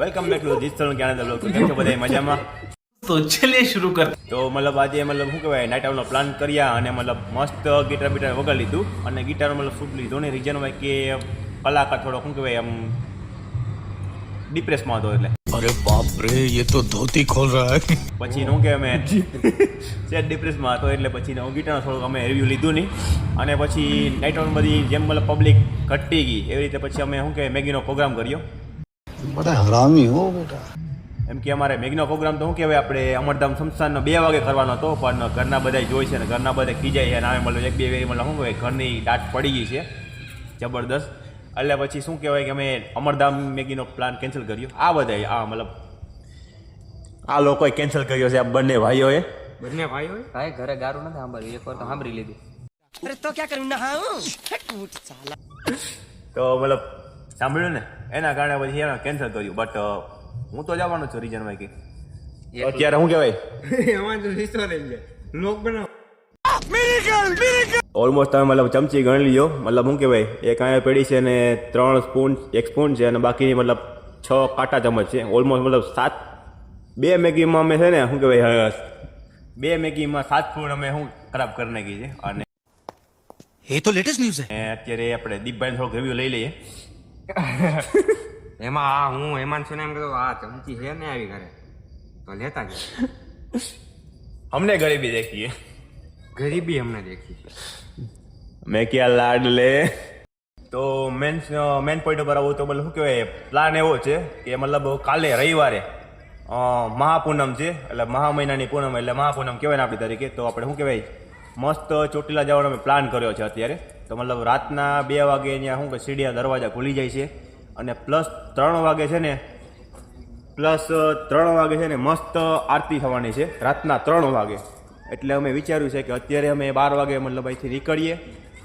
Welcome back to this Tarun Gyan blog કેમ છો બધા? મજામાં? તો ચલે શરૂ કર તો મતલબ આજે મતલબ શું કહેવાય? નાઇટ આઉટનો પ્લાન કર્યા અને મતલબ મસ્ત ગિટાર બિટાર વગર લીધું. અને ગિટાર મતલબ શું લીધો ને રીઝન હોય કે કલાકાર થોડો શું કહેવાય આમ ડિપ્રેસમાં હતો એટલે. અરે બાપ રે એ તો ધોતી ખોલ રહા હે પછી નું કે અમે? સેટ ડિપ્રેસમાં હતો એટલે પછી હું ગિટાર થોડુંક અમે રિવ્યુ લીધું નહીં. અને પછી નાઇટ આઉટ બધી જેમ મતલબ પબ્લિક ઘટતી ગઈ એવી રીતે પછી અમે શું કહેવાય મેગીનો પ્રોગ્રામ કર્યો. બધા હરામી હો બેટા. એમ કે અમારે મેઘનો પ્રોગ્રામ તો શું કહેવાય આપણે અમરધામ સંસ્થાનનો બે વાગે કરવાનો હતો પણ ઘરના બધા જોઈ છે ને ઘરના બધા ખીજાય છે અને અમે મતલબ એક બે વેરી મતલબ શું કહેવાય ઘરની દાટ પડી ગઈ છે. જબરદસ્ત. એટલે પછી શું કહેવાય કે અમે અમરધામ મેગીનો પ્લાન કેન્સલ કર્યો. આ બધાય આ મતલબ આ લોકોએ કેન્સલ કર્યો છે આ બંને ભાઈઓએ. બંને ભાઈઓએ? ભાઈ ઘરે ગારું નથી સાંભળ્યું. એકવાર તો સાંભળી લીધું. અરે તો ક્યાં કર્યું ના તો મતલબ સાંભળ્યું ને? એના કારણે પછી એને કેન્સલ કર્યું. બટ હું તો જવાનો છું રીજનમાં કે. અત્યારે શું કહેવાય? ઓલમોસ્ટ તમે મતલબ ચમચી ગણી લીધો મતલબ શું કહેવાય? એક આયા પેઢી છે ને ત્રણ સ્પૂન એક સ્પૂન છે અને બાકી મતલબ છ કાંટા ચમચ છે. ઓલમોસ્ટ મતલબ સાત બે મેગીમાં અમે છે ને શું કહેવાય બે મેગીમાં સાત સ્પૂન અમે શું ખરાબ કરી નાખી છે. અને એ તો લેટેસ્ટ ન્યૂઝ છે. અત્યારે આપણે દીપભાઈ થોડોક રિવ્યુ લઈ લઈએ. એમાં આ હું હેમાન છે ને એમ કીધું આ ચમચી છે ને આવી ઘરે. તો લેતા જ અમને ગરીબી દેખીએ ગરીબી અમને દેખી મેં ક્યાં લાડ લે? તો મેન મેન પોઈન્ટ ઉપર આવું તો મતલબ શું કહેવાય પ્લાન એવો છે કે મતલબ કાલે રવિવારે મહાપૂનમ છે એટલે મહા મહિનાની પૂનમ એટલે મહાપૂનમ કહેવાય ને આપણી તરીકે. તો આપણે શું કહેવાય મસ્ત ચોટીલા જવાનો અમે પ્લાન કર્યો છે અત્યારે. તો મતલબ રાતના બે વાગે અહીંયા શું કે સીડિયા દરવાજા ખુલી જાય છે અને પ્લસ ત્રણ વાગે છે ને, પ્લસ ત્રણ વાગે છે ને મસ્ત આરતી થવાની છે, રાતના ત્રણ વાગે. એટલે અમે વિચાર્યું છે કે અત્યારે અમે બાર વાગે મતલબ અહીંથી નીકળીએ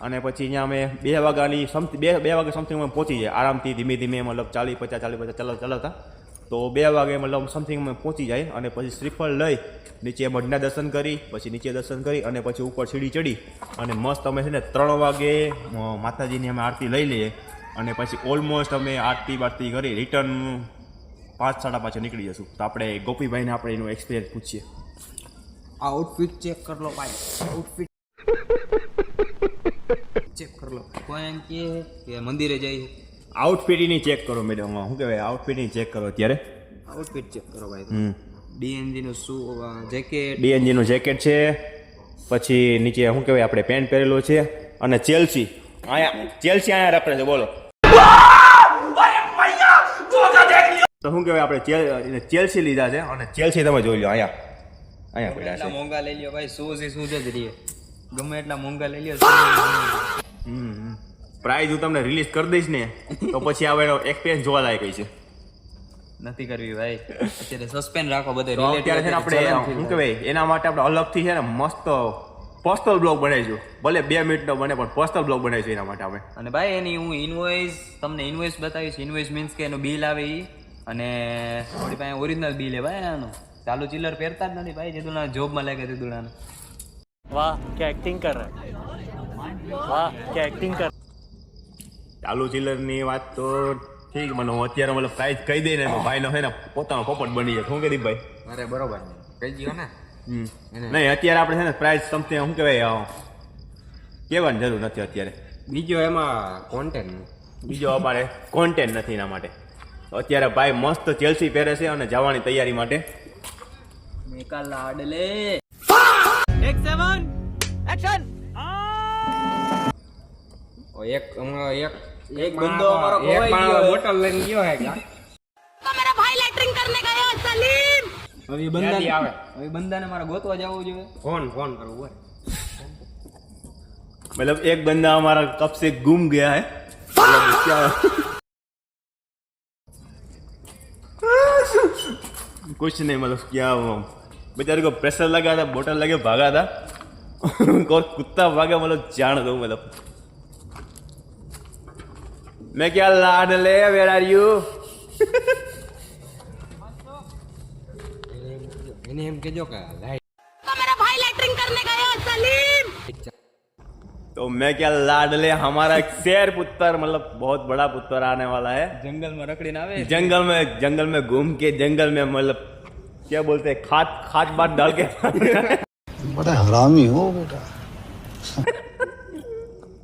અને પછી અહીંયા અમે બે વાગ્યાની સમથિંગ, બે બે વાગે સમથિંગ અમે પહોંચી જાય આરામથી ધીમે ધીમે મતલબ ચાલીસ પચાસ ચાલીસ પચાસ ચલાવ ચલાવતા. તો બે વાગે મતલબ સમથિંગ અમે પહોંચી જાય અને પછી શ્રીફળ લઈ, નીચે મઢના દર્શન કરી, પછી નીચે દર્શન કરી અને પછી ઉપર સીડી ચડી. અને મસ્ત અમે છે ને ત્રણ વાગે માતાજીની અમે આરતી લઈ લઈએ અને પછી ઓલમોસ્ટ અમે આરતી બારતી કરી રિટર્ન પાંચ, સાડા પાંચે નીકળી જશું. તો આપણે ગોપીભાઈને આપણે એનું એક્સપિરિયન્સ પૂછીએ. આઉટફિટ ચેક કર લો ભાઈ. આઉટફિટ ચેક કર લો. કોઈ એમ કે મંદિરે જાય આઉટફિટ એની ચેક કરો મેડમ શું કહેવાય? આઉટફિટ એની ચેક કરો અત્યારે. આઉટફિટ ચેક કરો ભાઈ હમ. ડીએનજીનું શું જેકેટ ડીએનજીનું જેકેટ છે. પછી નીચે શું કહેવાય? આપણે પેન્ટ પહેરેલો છે. અને ચેલ્સી અહીંયા ચેલ્સી અહીંયા રખડે છે બોલો. તો શું કહેવાય? આપણે ચેલ ચેલ્સી લીધા છે. અને ચેલ્સી તમે જોઈ લો અહીંયા. અહીંયા પડ્યા છે. મોંઘા લઈ લ્યો ભાઈ શું છે શું જ રહીએ ગમે એટલા મોંઘા લઈ લ્યો પ્રાઇઝ હું તમને રિલીઝ કરી દઈશ ને તો પછી આવે એક્સપિરિયન્સ જોવા લાયક છે. નથી કરવી ભાઈ. અત્યારે સસ્પેન્ડ રાખો બધે અત્યારે છે આપણે શું કહેવાય એના માટે આપણે અલગથી છે ને મસ્ત પર્સનલ બ્લોગ બનાવીશું ભલે બે મિનિટનો બને પણ પર્સનલ બ્લોગ બનાવીશું એના માટે અમે અને ભાઈ એની હું ઇન્વોઇસ તમને ઇન્વોઇસ બતાવીશ. ઇન્વોઇસ મીન્સ કે એનું બિલ આવે એ અને થોડી પાસે ઓરિજિનલ બિલ હે ભાઈ એનું ચાલુ ચિલ્લર પહેરતા જ નથી ભાઈ જે જેદુના જોબમાં લાગે તેદુનાનું વાહ કે એક્ટિંગ કર વાહ કે એક્ટિંગ કર ચાલુ ચિલ્લરની વાત તો ઠીક મને હું અત્યારે મતલબ પ્રાઇઝ કહી દઈ ને તો ભાઈનો છે ને પોતાનો પોપટ બની જાય શું કે ભાઈ? અરે બરોબર કહી દો ને. નહીં અત્યારે આપણે છે ને પ્રાઇઝ સમથિંગ શું કહેવાય કહેવાની જરૂર નથી અત્યારે. બીજો એમાં કોન્ટેન્ટ બીજો અમારે કોન્ટેન્ટ નથી એના માટે. અત્યારે ભાઈ મસ્ત ચેલ્સી પહેરે છે અને જવાની તૈયારી માટે. મેકા લાડલે. એક હમણાં એક એક બંદો અમારો એક ખોવાઈ માણસ ગયો હે. બોટલ લઈને ગયો હે तो मेरा भाई लेटरिंग करने गया सलीम હવે યાદી બંદાને આવે. હવે બંદાને મારે ગોતવા જવું જોઈએ ફોન ફોન કરવું હોય मतलब एक बंदा हमारा कब से गुम गया है मतलब क्या कुछ नहीं मतलब क्या वो बेचारे को प्रेशर लगा था बोतल लगे भागा था और कुत्ता भागा मतलब जान दो मतलब मैं क्या लाडले वेर आर यू इन्हें के? जो कहा तो मेरा भाई लेटरिंग करने गया सलीम। तो मैं क्या लाडले हमारा एक शेर पुत्र मतलब बहुत बड़ा पुत्र आने वाला है। जंगल में रखड़ी ना जंगल में जंगल में घूम के जंगल में मतलब क्या बोलते हैं खाद खाद बात डाल के। बड़ा हरामी हो बेटा।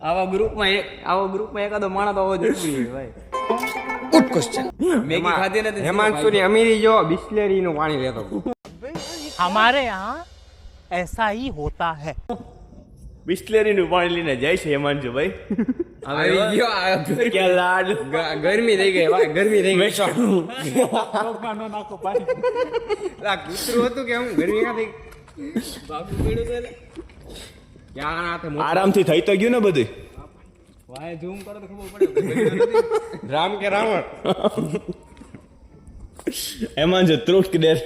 આવા ગ્રુપમાં એક આવા ગ્રુપમાં એકાદો માણસ તો હોવો જરૂરી છે ભાઈ गुड क्वेश्चन મેગી ખાધી નથી હેમાંશુની અમીરી જો બિસ્લેરીનું પાણી લેતો हमारे यहाँ ऐसा ही होता है બિસ્લેરી નું પાણી લઈને જાય છે હેમાંશુ ભાઈ આવી ગયો આ क्या लाड ગ- ગરમી થઈ ગઈ ભાઈ ગરમી થઈ ગઈ આ કૂતરું હતું કે હું ગરમી ક્યાં થઈ ક્યાં હાથે મોટું આરામથી થઈ તો ગયું ને બધું. વાય ઝૂમ કરો તો ખબર પડે. રામ કે રાવણ. એમાં જ ત્રુટ ડેર.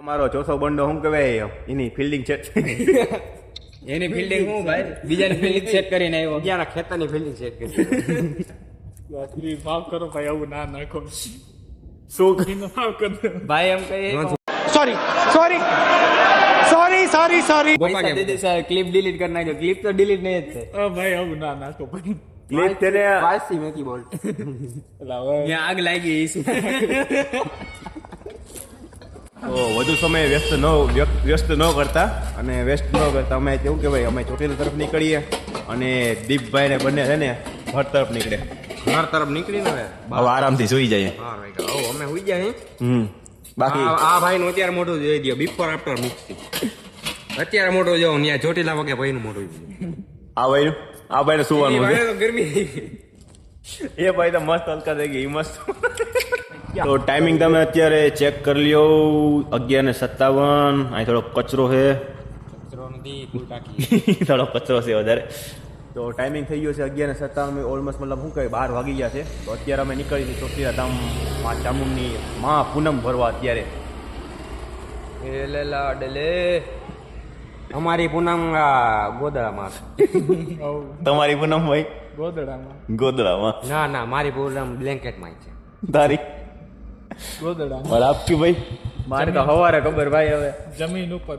અમારો ચોસો બંડો શું કહેવાય? એની ફિલ્ડિંગ છે એની ફિલ્ડિંગ હું ભાઈ? બીજાની ફિલ્ડિંગ ચેક કરીને આવ્યો. ક્યાંના ખેતરની ફિલ્ડિંગ ચેક કરી? માફ કરો ભાઈ આવું ના નાખો. શું? કરીને માફ કરો. ભાઈ એમ કહીએ sorry sorry sorry sorry sorry clip delete કરી નાખજો. ક્લિપ તો ડિલીટ નહીં જ છે. ભાઈ હવે ના નાખો પણ. ક્લિપ તેને વાસી મેકી બોલ. લાવો આગ લાગી વધુ સમય વ્યસ્ત ન વ્યસ્ત ન કરતા અને વ્યસ્ત ન કરતા અમે કેવું કહેવાય અમે ચોટીલ તરફ નીકળીએ અને દીપભાઈ ને બંને છે ને ઘર તરફ નીકળે ઘર તરફ નીકળીને હવે? આરામથી સુઈ જઈએ. અમે સુઈ જાય હમ. બાકી આ આ ભાઈ નું અત્યારે મોઢું જોઈ દો બિફોર આફ્ટર મિક્સિંગ અત્યારે મોઢું જો ત્યાં ચોટીલા વગે ભાઈ નું મોઢું જોઈ આ ભાઈ આ ભાઈને ને સુવાનું છે? ગરમી એ ભાઈ તો મસ્ત હલકા થઈ ગઈ મસ્ત. તો ટાઈમિંગ તમે અત્યારે ચેક કરી લ્યો. અગિયાર ને સત્તાવન. અહીં થોડો કચરો છે. કચરો નથી થોડો કચરો છે વધારે. તો ટાઈમિંગ થઈ ગયો છે અગિયાર સત્તાવન ઓલમોસ્ટ મતલબ શું કહે બાર વાગી ગયા છે. તો અત્યારે અમે નીકળી છીએ ચોટીલા ધામ મા ચામુંડની મા પૂનમ ભરવા અત્યારે. અમારી પૂનમ ગોદડામાં તમારી પૂનમ ભાઈ? ગોદડામાં. ગોદડામાં? ના ના મારી પૂનમ બ્લેન્કેટમાં છે. તારી? ગોદડામાં. પણ ભાઈ? મારે તો હવારે ખબર ભાઈ હવે. જમીન ઉપર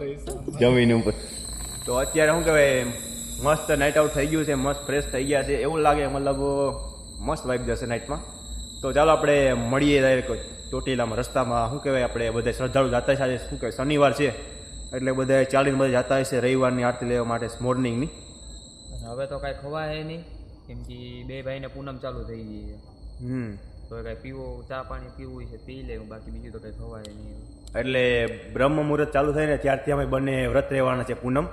જમીન ઉપર. તો અત્યારે શું કહેવાય મસ્ત નાઇટ આઉટ થઈ ગયું છે મસ્ત ફ્રેશ થઈ ગયા છે. એવું લાગે મતલબ મસ્ત વાઇબ જશે નાઇટમાં તો ચાલો આપણે મળીએ ડાયરેક્ટ ચોટીલામાં રસ્તામાં. શું કહેવાય આપણે બધા શ્રદ્ધાળુ જતા છે આજે. શું કહેવાય શનિવાર છે. એટલે બધા ચાલીને બધા જતા હશે રવિવારની આરતી લેવા માટે મોર્નિંગની હવે તો કાંઈ ખવાય નહીં કેમ કે બે ભાઈને પૂનમ ચાલુ થઈ ગઈ છે. હમ. તો કાંઈ પીવો ચા પાણી પીવું છે પી લેવું બાકી બીજું તો કાંઈ ખવાય નહીં. એટલે બ્રહ્મ મુહૂર્ત ચાલુ થાય ને ત્યારથી અમે બંને વ્રત રહેવાના છે પૂનમ.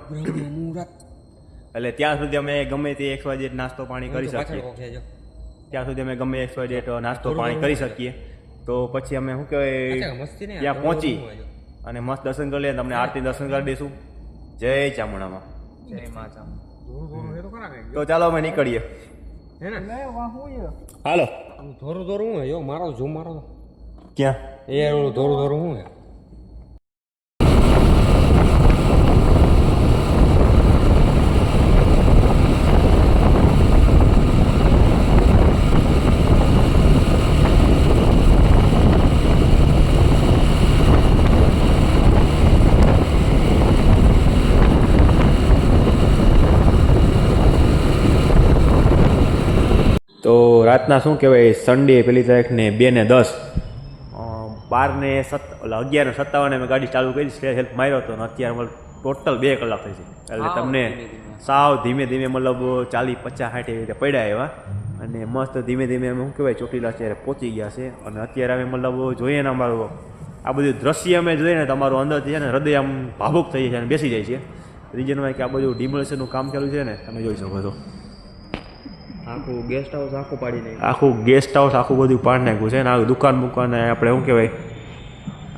એટલે ત્યાં સુધી અમે ગમે તે એક્સ વાય નાસ્તો પાણી કરી શકીએ. ત્યાં સુધી અમે ગમે એક્સ વાય નાસ્તો પાણી કરી શકીએ. તો પછી અમે શું કહેવાય ત્યાં પહોંચી અને મસ્ત દર્શન કરી લઈએ તમને આરતી દર્શન કરી દઈશું. જય ચામુંડામાં. જય માતા તો ચાલો અમે નીકળીએ. ને? હાલો. ધોરું ધોરું હું મારો જો મારો ક્યાં? એ ધોરું ધોરું હું હે તો રાતના શું કહેવાય? સન્ડે પેલી તારીખ ને બે ને દસ. અ, બાર ને સત એટલે અગિયાર ને સત્તાવને મેં ગાડી ચાલુ કરી સ્ટેજ હેલ્પ માર્યો હતો અને અત્યારે મતલબ ટોટલ બે કલાક થઈ છે. એટલે તમને. સાવ ધીમે ધીમે મતલબ ચાલી પચાસ સાઠ એવી રીતે પડ્યા એવા. અને મસ્ત ધીમે ધીમે અમે શું કહેવાય? ચોટીલા અત્યારે પહોંચી ગયા છે. અને અત્યારે અમે મતલબ જોઈએ ને અમારું આ બધું દ્રશ્ય અમે જોઈએ ને તમારું અંદરથી છે ને હૃદય આમ ભાવુક થઈ જાય છે અને બેસી જાય છે. રીજનમાં કે આ બધું ડિમોલેશનનું કામ ચાલુ છે ને તમે જોઈ શકો છો. આખું ગેસ્ટ હાઉસ આખું પાડી નાખ્યું. આખું ગેસ્ટ હાઉસ આખું બધું પાડ નાખ્યું છે ને આ દુકાન બુકાન આપણે શું કહેવાય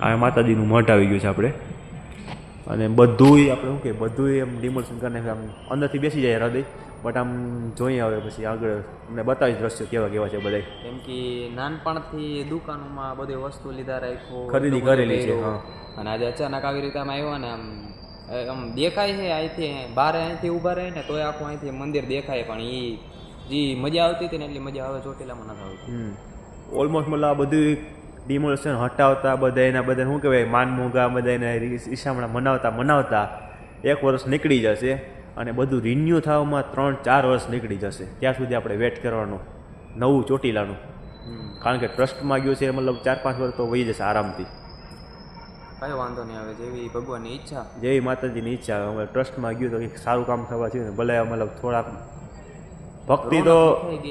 આ માતાજીનું મઠ આવી ગયું છે આપણે. અને બધુંય આપણે શું કહેવાય બધુંય એમ ડિમોશન કરી નાખ્યું આમ અંદરથી બેસી જાય હૃદય બટ આમ જોઈએ હવે પછી આગળ. અમને બતાવીશ દ્રશ્યો કેવા કેવા છે બધા કેમ કે નાનપણથી દુકાનોમાં બધી વસ્તુ લીધા રાખો ખરીદી કરેલી છે, હા. અને આજે અચાનક આવી રીતે આમ આવ્યો ને આમ આમ દેખાય છે અહીંથી બહાર અહીંથી ઊભા રહે ને તોય આખું અહીંથી મંદિર દેખાય પણ એ જે મજા આવતી હતી ને એટલી મજા આવે ચોટીલામાં નથી આવતી. ઓલમોસ્ટ મતલબ આ બધું ડિમોલેશન હટાવતા બધા એના બધા શું કહેવાય માન મોગા બધા એને ઈશામણા મનાવતા મનાવતા એક વર્ષ નીકળી જશે અને બધું રિન્યૂ થવામાં ત્રણ ચાર વર્ષ નીકળી જશે. ત્યાં સુધી આપણે વેટ કરવાનું નવું ચોટીલાનું. કારણ કે ટ્રસ્ટમાં ગયું છે મતલબ ચાર પાંચ વર્ષ તો વહી જશે આરામથી. કઈ વાંધો નહીં આવે જેવી ભગવાનની ઈચ્છા. જેવી માતાજીની ઈચ્છા હવે ટ્રસ્ટમાં ગયું તો સારું કામ થવા થયું ને ભલે મતલબ થોડાક ભક્તિ તો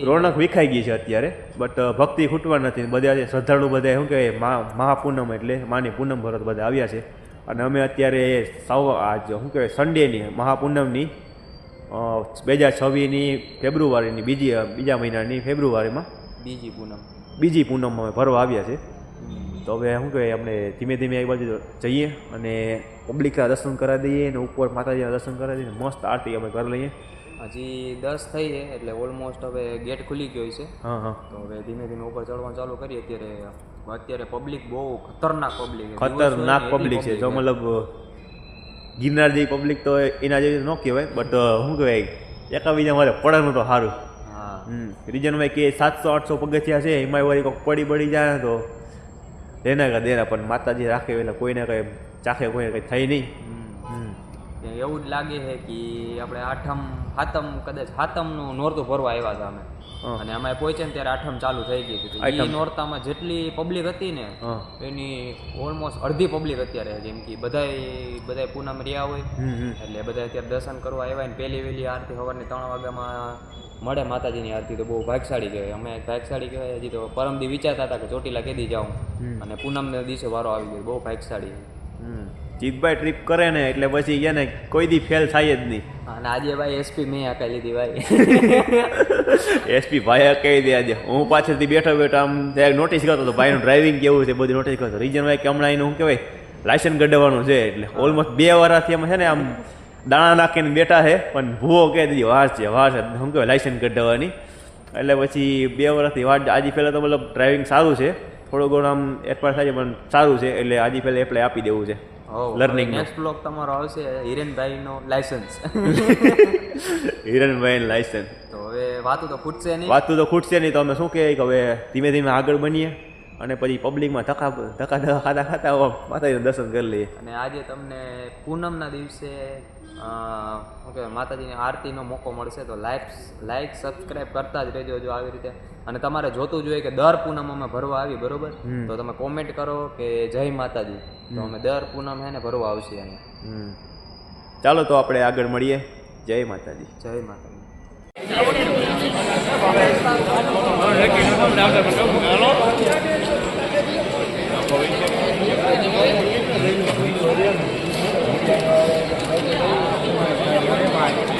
રોનક વિખાઈ ગઈ છે અત્યારે બટ ભક્તિ ખૂટવા નથી. બધા જે શ્રદ્ધાળુ બધા શું કહેવાય મહાપૂનમ એટલે માની પૂનમ ભરત બધા આવ્યા છે. અને અમે અત્યારે સાવ આજ શું કહેવાય સન્ડેની મહાપૂનમની બે હજાર છવ્વીસની ફેબ્રુઆરીની બીજી બીજા મહિનાની ફેબ્રુઆરીમાં બીજી પૂનમ. બીજી પૂનમમાં અમે ભરવા આવ્યા છે. તો હવે શું કહેવાય આપણે ધીમે ધીમે એ બાજુ જઈએ અને પબ્લિકના દર્શન કરાવી દઈએ અને ઉપર માતાજીના દર્શન કરાવી દઈએ મસ્ત આરતી અમે કરી લઈએ. હજી દસ થઈ છે એટલે ઓલમોસ્ટ હવે ગેટ ખુલી ગયો છે. હા હા. તો હવે ધીમે ધીમે ઉપર ચડવાનું ચાલુ કરીએ અત્યારે અત્યારે પબ્લિક બહુ ખતરનાક પબ્લિક ખતરનાક પબ્લિક છે જો મતલબ ગિરનાર જેવી પબ્લિક તો એના જેવી ન કહેવાય બટ શું કહેવાય? એકાબીજા મારે પડવાનું તો સારું. હા. હમ. રીજનમાં કે સાતસો આઠસો પગથિયા છે એમાં વળી કોઈક પડી પડી જાય તો એના કા દેના પણ માતાજી રાખે એટલે કોઈને કંઈ ચાખે કોઈને કંઈ થઈ નહીં. એવું જ લાગે છે કે આપણે આઠમ હાતમ કદાચ હાતમનું નોરતું ભરવા આવ્યા હતા અમે. અને અમે પહોંચ્યા ને ત્યારે આઠમ ચાલુ થઈ ગઈ હતી. એ નોરતામાં જેટલી પબ્લિક હતી ને એની ઓલમોસ્ટ અડધી પબ્લિક અત્યારે જેમ કે બધાય બધાય પૂનમ રહ્યા હોય. એટલે બધા અત્યારે દર્શન કરવા આવ્યા ને પહેલી વહેલી આરતી સવારની ત્રણ વાગ્યામાં મળે માતાજીની આરતી. તો બહુ ભાગશાળી કહેવાય. અમે ભાગશાળી કહેવાય. હજી તો પરમદી વિચારતા હતા કે ચોટીલા કેદી જાઉં. અને પૂનમના દિવસે વારો આવી ગયો. બહુ ભાગશાળી. જીતભાઈ ટ્રીપ કરે ને એટલે પછી છે ને કોઈ દી ફેલ થાય જ નહીં. અને આજે ભાઈ એસપી મેં હકાઈ લીધી ભાઈ. એસપી ભાઈ કહી દે આજે. હું પાછળથી બેઠો બેઠો આમ ત્યારે નોટિસ કરતો હતો ભાઈનું ડ્રાઇવિંગ કેવું છે? બધું નોટિસ કરતો રીજન ભાઈ કે હમણાં એનું શું કહેવાય? લાયસન્સ કઢાવવાનું છે એટલે ઓલમોસ્ટ બે વર્ષથી એમ છે ને આમ દાણા નાખીને બેઠા છે પણ ભૂવો કહી દીધી વાર છે વાર છે. શું કહેવાય? લાયસન્સ કઢાવવાની. એટલે પછી બે વર્ષથી વાર આજે પહેલાં તો મતલબ ડ્રાઇવિંગ સારું છે. થોડું ઘણું આમ એરપાર થાય છે પણ સારું છે એટલે આજે પહેલાં એપ્લાય આપી દેવું છે. લર્નિંગ. નેક્સ્ટ બ્લોક તમારો આવશે હિરેનભાઈનો લાયસન્સ હિરણભાઈ લાયસન્સ તો હવે વાતો તો ખૂટશે નહીં. વાતું તો ખૂટશે નહીં તો અમે શું કહીએ કે હવે ધીમે ધીમે આગળ બનીએ અને પછી પબ્લિકમાં ધક્કા ધક્કા ધક્કા ખાતા ખાતા માતાજીનું દર્શન કરી લઈએ. અને આજે તમને પૂનમના દિવસે શું કહેવાય માતાજીની આરતીનો મોકો મળશે તો લાઈક લાઈક સબસ્ક્રાઈબ કરતા જ રહેજો જો આવી રીતે. અને તમારે જોતું જોઈએ કે દર પૂનમ અમે ભરવા આવી બરોબર? તો તમે કોમેન્ટ કરો કે જય માતાજી. તો અમે દર પૂનમ હે ને ભરવા આવશે અહીંયા ચાલો તો આપણે આગળ મળીએ. જય માતાજી. જય માતાજી.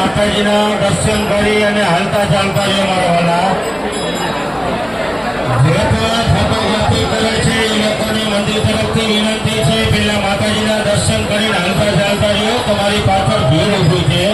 માતાજીના દર્શન કરી અને હાલતા ચાલતા જો મારવાના જે પણ મંદિર તરફથી વિનંતી છે, પેલા માતાજીના દર્શન કરીને હાલતા ચાલતા જો તમારી પાછળ ભીડ ઊભી છે.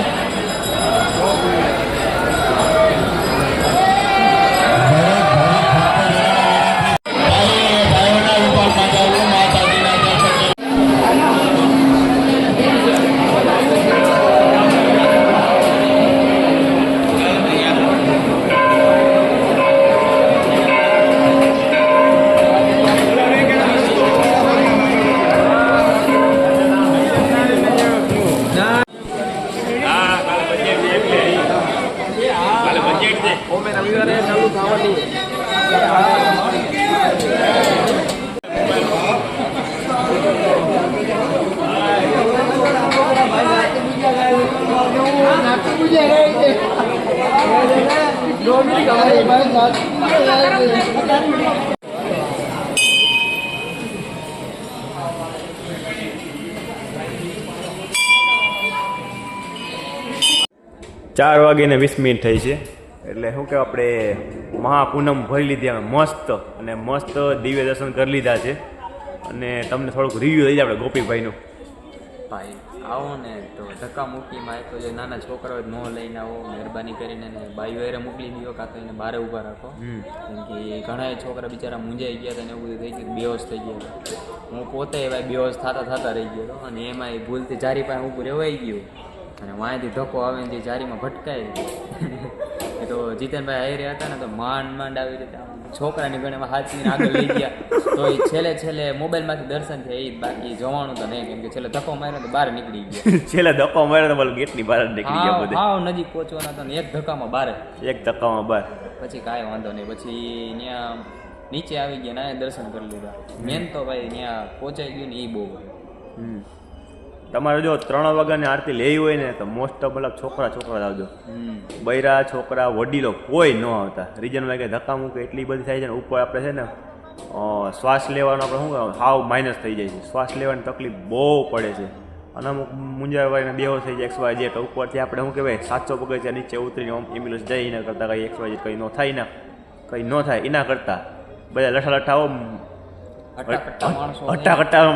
ચાર વાગીને વીસ મિનિટ થઈ છે. એટલે શું કે આપણે મહાપૂનમ ભરી લીધી અમે. મસ્ત. અને મસ્ત દિવ્ય દર્શન કરી લીધા છે. અને તમને થોડુંક રિવ્યુ દઈ જાય આપણે ગોપીભાઈનું. ભાઈ આવો ને તો ધક્કા મૂકીમાં એક તો જે નાના છોકરાઓ ન લઈને આવો મહેરબાની કરીને ને બાઈ હારે મોકલી દીધો કાં તો એને બહાર ઊભા રાખો. કેમ કે ઘણા છોકરા બિચારા મૂંઝાઈ ગયા હતા ને એવું બધું થઈ ગયું બેહોશ થઈ ગયા હું પોતે એવા બેહોશ થતા થતા રહી ગયો અને એમાં એ ભૂલથી જારી પાસે ઊભું રહેવાઈ ગયું. અને વાંયથી ધક્કો આવે ને જે જારીમાં ભટકાય. તો જીતનભાઈ આવી રહ્યા હતા ને તો માંડ માંડ આવી રીતે છોકરાની ગણે હાથીને આગળ લઈ ગયા. તો એ છેલ્લે છેલ્લે મોબાઈલમાંથી દર્શન થયા એ બાકી જવાનું તો નહીં કેમ કે છેલ્લે ધક્કો માર્યો તો બહાર નીકળી ગયા. છેલ્લે ધક્કો માર્યો તો બોલો ગેટની બહાર નીકળી ગયા બધે. હા નજીક પહોંચવાના હતા ને એક ધક્કામાં બહાર એક ધક્કામાં બહાર. પછી કાંઈ વાંધો નહીં પછી ત્યાં નીચે આવી ગયા ના દર્શન કરી લીધા. મેન તો ભાઈ ત્યાં પહોંચાઈ ગયું ને એ બહુ. હમ. તમારે જો ત્રણ વાગ્યાની આરતી લેવી હોય ને તો મોસ્ટ ઓફ મતલબ છોકરા છોકરા આવજો. બૈરા છોકરા વડીલો કોઈ ન આવતા. રીઝન કે ધક્કા મૂકે એટલી બધી થાય છે ને ઉપર આપણે છે ને શ્વાસ લેવાનો આપણે શું કહેવાય, હાવ માઇનસ થઈ જાય છે. શ્વાસ લેવાની તકલીફ બહુ પડે છે. અને અમુક મુંજાવાઈને બેહો થઈ જાય એક્સ વાય જેટ ઉપરથી આપણે શું કહેવાય સાતસો પગથિયા નીચે ઉતરીને એમ્બ્યુલન્સ જાય એના કરતાં કંઈ એક્સ વાય જેટ કંઈ ન થાય ને. કંઈ ન થાય એના કરતાં. બધા લઠા લઠા આવો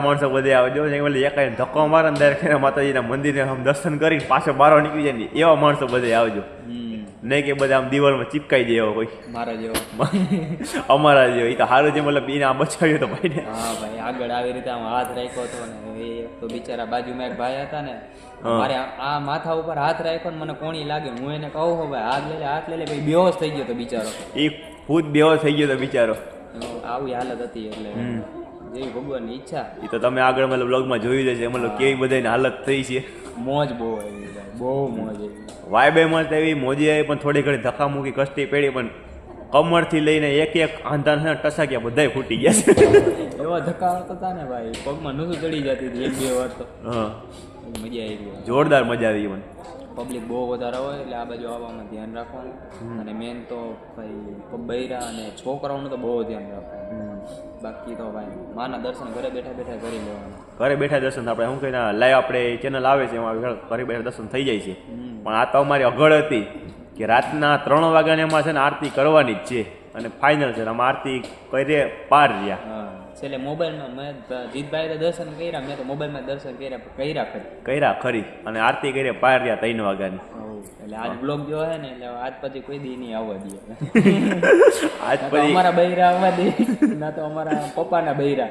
માણસો બધે આવજો ને એક ધક્કો મારે ને એના માતાજીના મંદિરે આમ દર્શન કરી પાછો બારો નીકળી જાય એવા માણસો બધે આવજો. નહીં કે બધા આમ દિવાલમાં ચીપકાઈ એવો કોઈ. મારા જેવો. અમારા જેવો. એ તો સારું જે મતલબ એને આ બચાવ્યો તો ભાઈને. હા ભાઈ આગળ આવી રીતે આમ હાથ રાખ્યો હતો ને એ તો બિચારા બાજુમાં એક ભાઈ હતા ને મારે આ- માથા ઉપર હાથ રાખ્યો ને મને કોણી લાગે. હું એને કહું હો ભાઈ હાથ લઈ લે હાથ લઈ લે. ભાઈ બેહોશ થઈ ગયો તો બિચારો. એ ખુદ બેહોશ થઈ ગયો તો બિચારો. આવી હાલત હતી એટલે. જેવી ભગવાનની ઈચ્છા. એ તો તમે આગળ મતલબ બ્લોગમાં જોયું જશે મતલબ કેવી બધાની હાલત થઈ છે. મોજ બહુ આવી બહુ મોજ આવી વાયબે મસ્ત એવી મોજી આવી પણ થોડી ઘણી ધક્કા મૂકી કષ્ટી પેડી પણ કમરથી લઈને એક એક આંધાના ટસાક્યા બધાય ફૂટી ગયા છે. એવા ધક્કા હતા ને ભાઈ. પગમાં નસું ચડી જતી હતી એક બે વાર તો. હા. મજા આવી ગઈ. જોરદાર મજા આવી મને. પબ્લિક બહુ વધારે હોય એટલે આ બાજુ આવવામાં ધ્યાન રાખવાનું. અને મેન તો ભાઈ બૈરા અને છોકરાઓનું તો બહુ ધ્યાન રાખવાનું. બાકી તો ભાઈ માના દર્શન ઘરે બેઠા બેઠા કરી લેવાના. ઘરે બેઠા દર્શન આપણે શું કહીને લાઈવ આપણે ચેનલ આવે છે એમાં ઘરે બેઠા દર્શન થઈ જાય છે. પણ આ તો અમારી અગળ હતી કે રાતના ત્રણ વાગ્યાને એમાં છે ને આરતી કરવાની જ છે. અને ફાઇનલ છે આમાં આરતી કરીએ પાર રહ્યા. છેલ્લે મોબાઈલમાં મેં જીતભાઈ દર્શન કર્યા મેં તો મોબાઈલમાં દર્શન કર્યા કર્યા ખરી કર્યા ખરી અને આરતી કરી પાર રહ્યા ત્રણ વાગ્યાની. એટલે આજ બ્લોગ જો હે ને એટલે આજ પછી કોઈ દી નહીં આવવા દે. આજ પછી અમારા બૈરા આવવા દે. ના તો અમારા પપ્પાના બૈરા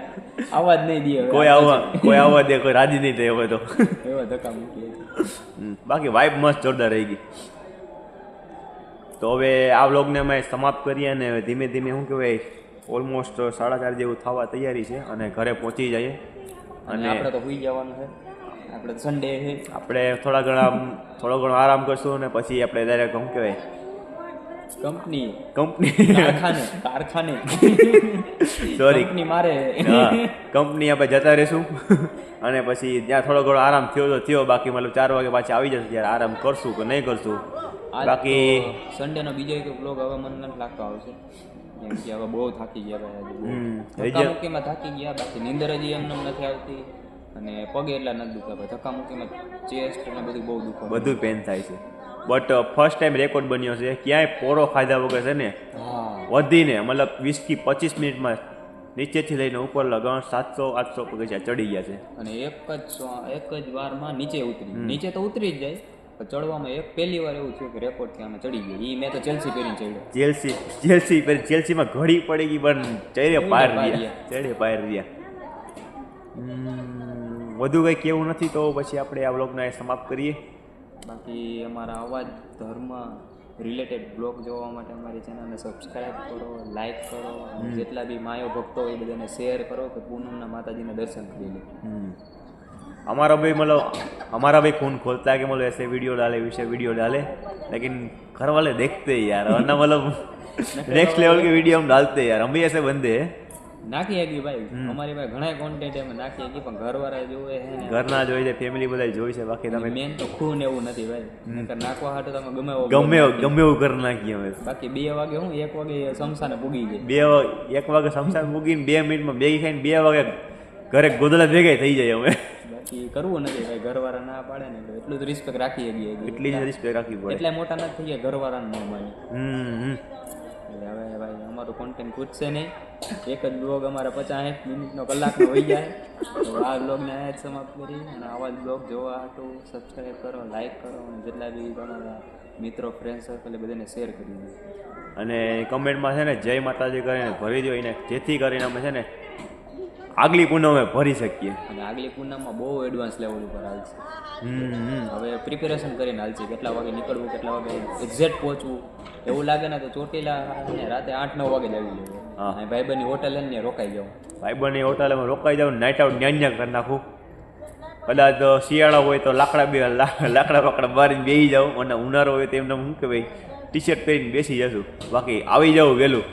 આવવા જ નહીં દે કોઈ આવવા કોઈ આવવા દે કોઈ રાજી નહીં થાય હવે તો. એવા ધક્કા મૂકી બાકી વાઇબ મસ્ત જોરદાર રહી ગઈ. તો હવે આ વ્લોગને અમે સમાપ્ત કરીએ અને ધીમે ધીમે શું કહેવાય ઓલમોસ્ટ સાડા ચાર જેવું થવા તૈયારી છે અને ઘરે પહોંચી જઈએ. અને આપણે તો સુઈ જવાનું છે. આપણે સન્ડે છે. આપણે થોડા ઘણા થોડો ઘણો આરામ કરશું અને પછી આપણે ડાયરેક્ટ શું કહેવાય? કંપની કંપની કારખાને કારખાને. સોરી કંપની મારે. કંપની આપણે જતા રહીશું. અને પછી ત્યાં થોડો ઘણો આરામ થયો તો થયો. બાકી મતલબ ચાર વાગે પાછા આવી જશે ત્યારે આરામ કરશું કે નહીં કરશું. બાકી સન્ડે નો બીજો એક બ્લોગ હવે મને નથી લાગતો આવશે. કેમ કે હવે બહુ થાકી ગયા ભાઈ આજે ધક્કા મુક્કીમાં થાકી ગયા બાકી નીંદર હજી એમને એમ નથી આવતી. અને પગે એટલા નથી દુખતા ભાઈ ધક્કા મુક્કીમાં ચેસ્ટ ને બધું બહુ દુખે બધું પેન થાય છે. બટ ફર્સ્ટ ટાઈમ રેકોર્ડ બન્યો છે ક્યાંય પોરો ખાધા વગર છે ને વધીને મતલબ વીસથી પચીસ મિનિટમાં નીચેથી લઈને ઉપર લગણ સાતસો આઠસો પગથિયા ચડી ગયા છે. અને એક જ એક જ વારમાં નીચે ઉતરી. નીચે તો ઉતરી જ જાય. ચડવામાં એક પહેલી વાર એવું થયું કે રેકોર્ડથી અમે ચડી ગયા. એ મેં તો જેલસી પહેરીને ચડ્યો. જેલસી જેલસી પહેરી જેલસીમાં ઘડી પડી ગઈ પણ ચડે પાર રહ્યા ચડે પાર રહ્યા. વધુ કંઈ કહેવું નથી તો પછી આપણે આ બ્લોગને સમાપ્ત કરીએ. બાકી અમારા અવાજ ધર્મ રિલેટેડ બ્લોગ જોવા માટે અમારી ચેનલને સબસ્ક્રાઈબ કરો લાઈક કરો જેટલા બી માયો ભક્તો હોય બધાને શેર કરો કે પૂનમના માતાજીના દર્શન કરી લે. हमारा भाई मतलब हमारा भाई खून खोलता है कि मतलब ऐसे वीडियो डाले वैसे वीडियो डाले लेकिन घर वाले देखते हैं यार वरना मतलब नेक्स्ट लेवल के वीडियो हम डालते हैं यार हम भी ऐसे बंदे हैं નાખી શકી ભાઈ અમારી પાસે ઘણા કોન્ટેન્ટ એમાં નાખી શકી પણ ઘરવાળા જોવે છે ને ઘરના જોઈ છે ફેમિલી બધા જોઈ છે બાકી તમે મેન તો ખૂન એવું નથી ભાઈ નહીંતર નાખવા હાટું તમે ગમે એવો ગમે એવું- ગમે એવું કરી નાખીએ અમે બાકી બે વાગે હું એક વાગે સમસાને પૂગી જાય બે વા- એક વાગે સમસાન મૂકીને બે મિનિટમાં બેગી ખાઈને બે વાગે ઘરે ગોદડા ભેગા થઈ જાય અમે બાકી કરવું નથી ભાઈ ઘરવાળા ના પાડે ને એટલે એટલું જ રિસ્પેક્ટ રાખી શકીએ એટલી જ રિસ્પેક્ટ રાખવી પડે. એટલે મોટા નથી થઈ ગયા ઘરવાળાને ન માની. એટલે હવે ભાઈ અમારું કોન્ટેન્ટ ખૂટશે નહીં. એક જ બ્લોગ અમારા પચાસ મિનિટનો કલાકનો હોઈ જાય. તો આ બ્લોગને અહીંયા જ સમાપ્ત કરી અને આવા જ બ્લોગ જોવા હતું સબસ્ક્રાઈબ કરો લાઈક કરો અને જેટલા બી તમારા મિત્રો ફ્રેન્ડ સર્કલ બધાને શેર કરી દો. અને કમેન્ટમાં છે ને જય માતાજી કરીને ભરી દો એને. જેથી કરીને અમે છે ને આગલી પૂનમે ભરી શકીએ. અને આગલી પૂનમમાં બહુ એડવાન્સ લેવલ ઉપર હાલશે. હમ હમ. હવે પ્રિપેરેશન કરીને હાલશે. કેટલા વાગે નીકળવું કેટલા વાગે એક્ઝેક્ટ પહોંચવું એવું લાગે ને તો ચોટીલા રાતે આઠ નવ વાગે જ આવી જવું હા. અને ભાઈબંધની હોટલ ને રોકાઈ જાવ ભાઈબંધની હોટલમાં રોકાઈ જાવ નાઇટ આઉટ ન્યા ન્યા કરી નાખું. કદાચ શિયાળો હોય તો લાકડા બે લાકડા બાકડા મારીને બેસી જાવ અને ઉનાળો હોય તો એમને શું કે ભાઈ ટી શર્ટ પહેરીને બેસી જશું. બાકી આવી જાવ વહેલું.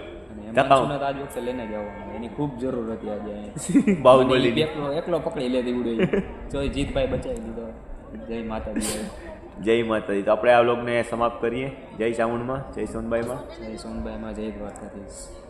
ધક્કા આજ વખતે લઈને જવાનું એની ખૂબ જરૂર હતી આજે. બાહુબલી એકલો એકલો પકડી લેતી ઉડે જો જીતભાઈ બચાવી દીધો. જય માતાજી. જય માતાજી. તો આપણે આ લોગને સમાપ્ત કરીએ. જય ચામુંડમાં જય સોનબાઈમાં. જય સોનભાઈમાં જય દ્વારકાધીશ.